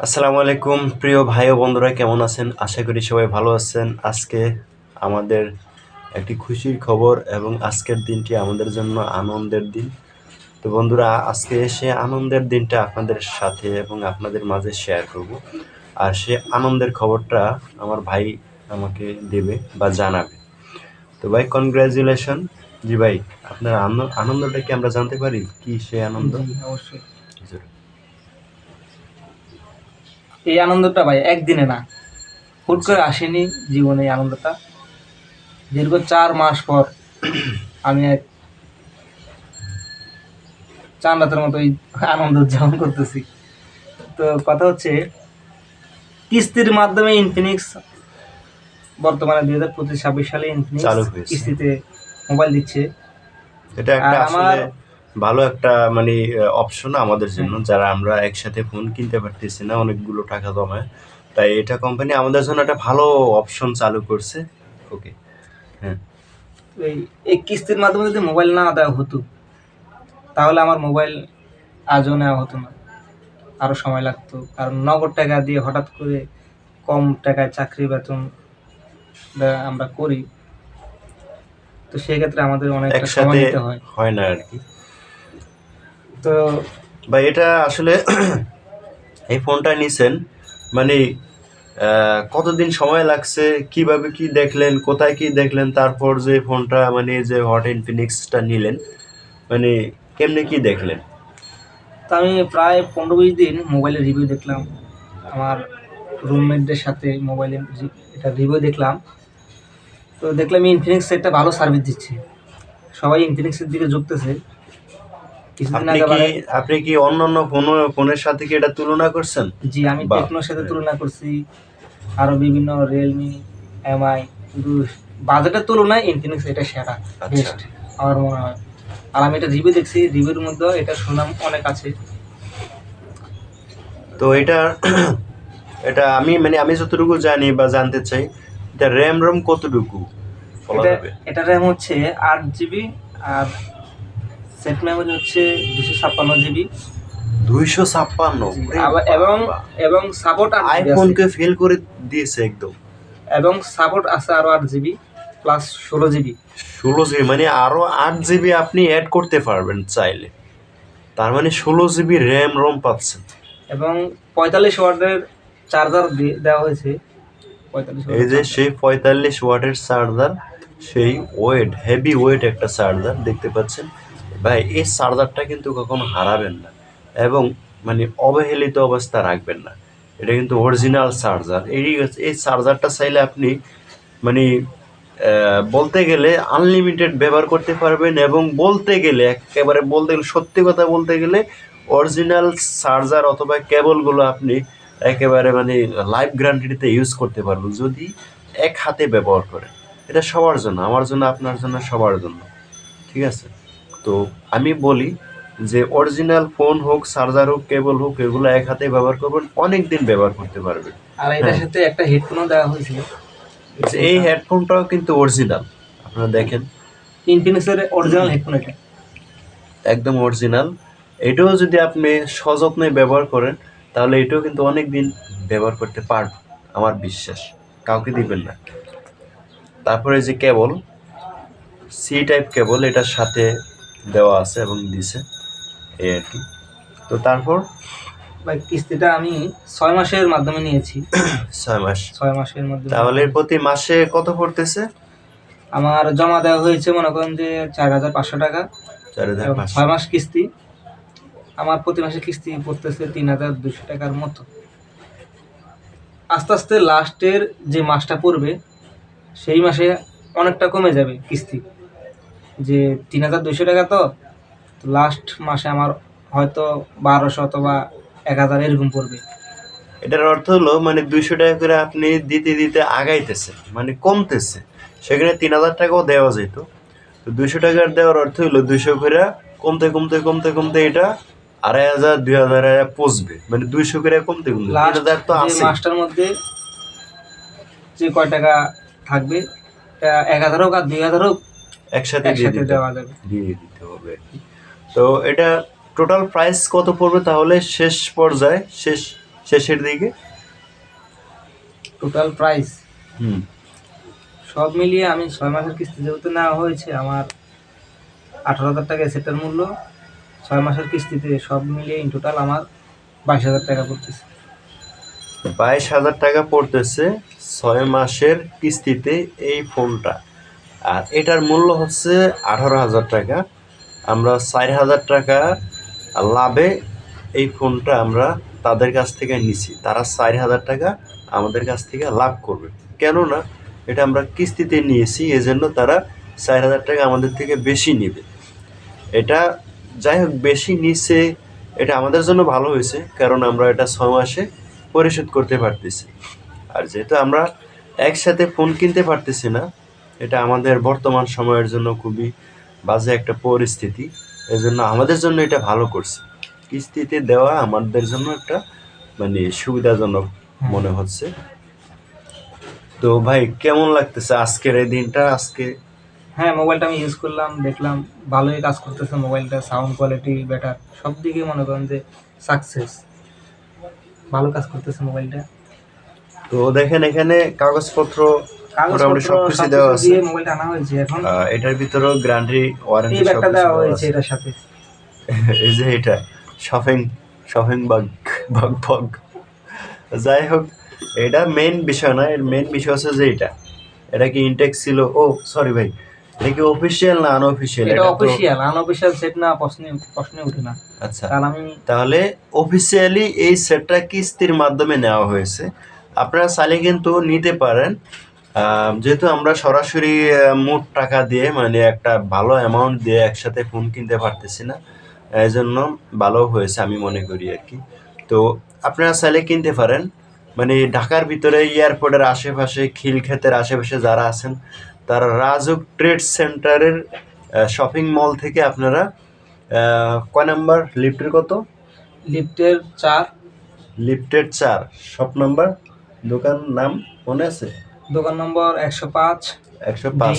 আসসালামু আলাইকুম প্রিয় ভাই ও বন্ধুরা কেমন আছেন? আশা করি সবাই ভালো আছেন। আজকে আমাদের একটি খুশির খবর এবং আজকের দিনটি আমাদের জন্য আনন্দের দিন। তো বন্ধুরা আজকে এসে আনন্দের দিনটা আপনাদের সাথে এবং আপনাদের মাঝে শেয়ার করব। আর সে আনন্দের খবরটা আমার ভাই আমাকে দেবে বা জানাবে। তো ভাই কনগ্রাচুলেশন জি ভাই আপনার আনন্দ- আনন্দটা কি আমরা জানতে পারি? কি সে আনন্দ? অবশ্যই। এই আনন্দটা ভাই একদিনে না। হুট করে আসেনি জীবনে এই আনন্দটা। দীর্ঘ চার মাস পর আমি এক চার রাতের মতো এই আনন্দ উদযাপন করতেছি। তো কথা হচ্ছে কিস্তির মাধ্যমে ইনফিনিক্স বর্তমানে দুই হাজার পঁচিশ ছাব্বিশ সালে ইনফিনিক্স কিস্তিতে মোবাইল দিচ্ছে। এটা একটা আমার- ভালো একটা মানে অপশন আমাদের জন্য। যারা আমরা একসাথে ফোন কিনতে পারতেছি না অনেকগুলো টাকা জমায়। তাই এটা কোম্পানি আমাদের জন্য একটা ভালো অপশন চালু করছে। ওকে হ্যাঁ। এই কিস্তির মাধ্যমে যদি মোবাইল না দেওয়া হতো তাহলে আমার মোবাইল আজও নেওয়া হতো না। আরও সময় লাগতো। কারণ নগদ টাকা দিয়ে হঠাৎ করে কম টাকায় চাকরি বেতন আমরা করি। তো সেক্ষেত্রে আমাদের অনেক সময় দিতে হয়। হয় না আর কি। তো ভাই, এটা আসলে এই ফোনটা নিছেন মানে কতদিন সময় লাগছে, কীভাবে কি দেখলেন, কোথায় কি দেখলেন, তারপর যে ফোনটা মানে যে হট ইনফিনিক্সটা নিলেন মানে কেমনে কি দেখলেন? তো আমি প্রায় পনেরো বিশ দিন মোবাইলের রিভিউ দেখলাম। আমার রুমমেটদের সাথে মোবাইলের এটা রিভিউ দেখলাম। তো দেখলাম ইনফিনিক্স একটা ভালো সার্ভিস দিচ্ছে। সবাই ইনফিনিক্সের দিকে ঝুঁকতেছে। আপনি কি আপনি কি অন্যান্য ফোন ফোনের সাথে কি এটা তুলনা করছেন? জি আমি। টেকনোর সাথে তুলনা করছি। আরও বিভিন্ন রিয়েলমি এমআই কিন্তু বাজেটের তুলনায় ইনফিনিক্স এটা সেরা আচ্ছা। বেস্ট আমার মনে হয়। আর আমি এটা রিভিউ দেখছি রিভিউর মধ্যে এটা সুনাম অনেক আছে। তো এটা এটা আমি মানে আমি যতটুকু জানি বা জানতে চাই এটা র্যাম রম কতটুকু এটা এটা র্যাম হচ্ছে আট জিবি আর সেট মেমোরি হচ্ছে দুশো ছাপ্পান্ন জিবি। দুইশো ছাপ্পান্ন? এবং এবং সাপোর্ট। আইফোনকে ফেল করে দিয়েছে একদম। এবং সাপোর্ট আছে আরও আট জিবি প্লাস ষোলো জিবি। ষোলো জিবি মানে আরও আট জিবি আপনি অ্যাড করতে পারবেন চাইলে। তার মানে ষোলো জিবি র্যাম রম পাচ্ছেন। এবং পঁয়তাল্লিশ ওয়াটের চার্জার দেওয়া হয়েছে। এই যে সেই পঁয়তাল্লিশ ওয়াটের চার্জার সেই ওয়েট হেভি ওয়েট একটা চার্জার দেখতে পাচ্ছেন। ভাই, এই চার্জারটা কিন্তু কখনো হারাবেন না এবং মানে অবহেলিত অবস্থা রাখবেন না। এটা কিন্তু অরিজিনাল চার্জার। এই এই চার্জারটা চাইলে আপনি মানে বলতে গেলে আনলিমিটেড ব্যবহার করতে পারবেন এবং বলতে গেলে, একেবারে বলতে গেলে, সত্যি কথা বলতে গেলে অরিজিনাল চার্জার অথবা কেবলগুলো আপনি একেবারে মানে লাইফ গ্যারান্টিতে ইউজ করতে পারবেন যদি এক হাতে ব্যবহার করেন। এটা সবার জন্য, আমার জন্য, আপনার জন্য, সবার জন্য। ঠিক আছে? তো আমি বলি যে অরিজিনাল ফোন হোক চার্জার হোক কেবল হোক এগুলো এক হাতে ব্যবহার করবেন অনেক দিন ব্যবহার করতে পারবেন। আর এটার হ্যাঁ। সাথে একটা হেডফোনও দেওয়া হয়েছিল। এই হেডফোনটাও কিন্তু অরিজিনাল আপনারা দেখেন। ইনফিনিক্সের অরিজিনাল হেডফোন এটা। একদম অরিজিনাল এটাও যদি আপনি সযত্নে ব্যবহার করেন তাহলে এটাও কিন্তু অনেক দিন ব্যবহার করতে পারবেন আমার বিশ্বাস। কাউকে দিবেন না। তারপরে যে কেবল সি টাইপ কেবল এটার সাথে দেওয়া আছে এবং দিছে এই আর কি। তো তারপর? বা কিস্তিটা আমি ছয় মাসের মাধ্যমে নিয়েছি। ছয় মাস। ছয় মাসের মাধ্যমে। তাহলে প্রতি মাসে কত পড়তেছে? আমার জমা দেওয়া হয়েছে মনে করেন যে চার হাজার পাঁচশো টাকা। ছয় মাস কিস্তি। আমার প্রতি মাসে কিস্তি পড়তেছে তিন হাজার দুশো টাকার মতো। আস্তে আস্তে লাস্টের যে মাসটা পড়বে সেই মাসে অনেকটা কমে যাবে কিস্তি। যে তিন হাজার দুশো টাকা তো লাস্ট মাসে আমার হয়তো বারোশো অথবা এক হাজার এরকম পড়বে। এটার অর্থ হলো মানে দুইশো টাকা করে আপনি দিতে দিতে আগাইতেছে মানে কমতেছে। সেখানে তিন হাজার টাকাও দেওয়া যেত। তো দুইশো টাকার দেওয়ার অর্থ হলো দুইশো করে কমতে কমতে কমতে কমতে এটা আড়াই হাজার দুই হাজার পচবে। মানে দুইশো করে কমতে কমতে। তিন লাস্ট হাজার তো আছে মাসটার মধ্যে যে কয় টাকা থাকবে এক হাজার হোক আর দুই হাজার হোক একসাথে দিয়ে দিতে দিয়ে দিতে হবে তো এটা টোটাল প্রাইস কত পড়বে তাহলে শেষ পর্যায়ে শেষ শেষের দিকে? টোটাল প্রাইস হুম। সব মিলিয়ে আমি ছয় মাসের কিস্তি যেহেতু নেওয়া হয়েছে আমার আঠারো হাজার টাকা সেটার মূল্য ছয় মাসের কিস্তিতে সব মিলিয়ে ইন টোটাল আমার বাইশ হাজার টাকা পড়তেছে। বাইশ হাজার টাকা পড়তেছে ছয় মাসের কিস্তিতে এই ফোনটা আর এটার মূল্য হচ্ছে আঠারো হাজার টাকা। আমরা চার হাজার টাকা লাভে এই ফোনটা আমরা তাদের কাছ থেকে নিছি। তারা চার হাজার টাকা আমাদের কাছ থেকে লাভ করবে। কেননা এটা আমরা কিস্তিতে নিয়েছি, এজন্য তারা চার হাজার টাকা আমাদের থেকে বেশি নেবে। এটা যাই হোক, বেশি নিচ্ছে এটা আমাদের জন্য ভালো হয়েছে, কারণ আমরা এটা ছয় মাসে পরিশোধ করতে পারতেছি। আর যেহেতু আমরা একসাথে ফোন কিনতে পারতেছি না এটা আমাদের বর্তমান সময়ের জন্য খুবই বাজে একটা পরিস্থিতি। এজন্য আমাদের জন্য এটা ভালো করছে। কিস্তিতে দেওয়া আমাদের জন্য একটা মানে সুবিধাজনক মনে হচ্ছে। তো ভাই কেমন লাগতেছে আজকের এই দিনটা? আজকে হ্যাঁ মোবাইলটা আমি ইউজ করলাম দেখলাম ভালোই কাজ করতেছে মোবাইলটা সাউন্ড কোয়ালিটি বেটার সব দিকে মনে করেন যে সাকসেস ভালো কাজ করতেছে মোবাইলটা। তো দেখেন এখানে কাগজপত্র মোটামুটি কাগজপত্র সবকিছু সবকিছু দেওয়া আছে। মোবাইলটা আনা হয়েছে এখন? এটার ভিতরেও গ্যারান্টি ওয়ারেন্টি এই ব্যাগটা দেওয়া হয়েছে এটার সাথে। এই যে এটা shopping shopping bag bag bag. যাই হোক এটা মেন বিষয় না এর মেন বিষয় হচ্ছে যে এটা। এটা কি ইনটেক ছিল? ও সরি ভাই এটা কি অফিসিয়াল না আনঅফিসিয়াল এটা অফিসিয়াল আনঅফিসিয়াল সেট না প্রশ্নে প্রশ্নে উঠে না। আচ্ছা। কারণ আমি তাহলে অফিসিয়ালি এই সেটটা কিস্তির মাধ্যমে নেওয়া হয়েছে? আপনারা চাইলে কিন্তু নিতে পারেন। যেহেতু আমরা সরাসরি মোট টাকা দিয়ে মানে একটা ভালো অ্যামাউন্ট দিয়ে একসাথে ফোন কিনতে পারতেছি না এই জন্য ভালো হয়েছে আমি মনে করি আর কি। তো আপনারা চাইলে কিনতে পারেন। মানে ঢাকার ভিতরে এয়ারপোর্টের আশেপাশে খিলক্ষেতের আশেপাশে যারা আছেন তারা রাজুক ট্রেড সেন্টারের শপিং মল থেকে আপনারা কয় নাম্বার লিফটের কত? লিফটের চার। লিফটের চার। শপ নাম্বার দোকান নাম মনে আছে? দোকান নম্বর একশো পাঁচ। একশো পাঁচ।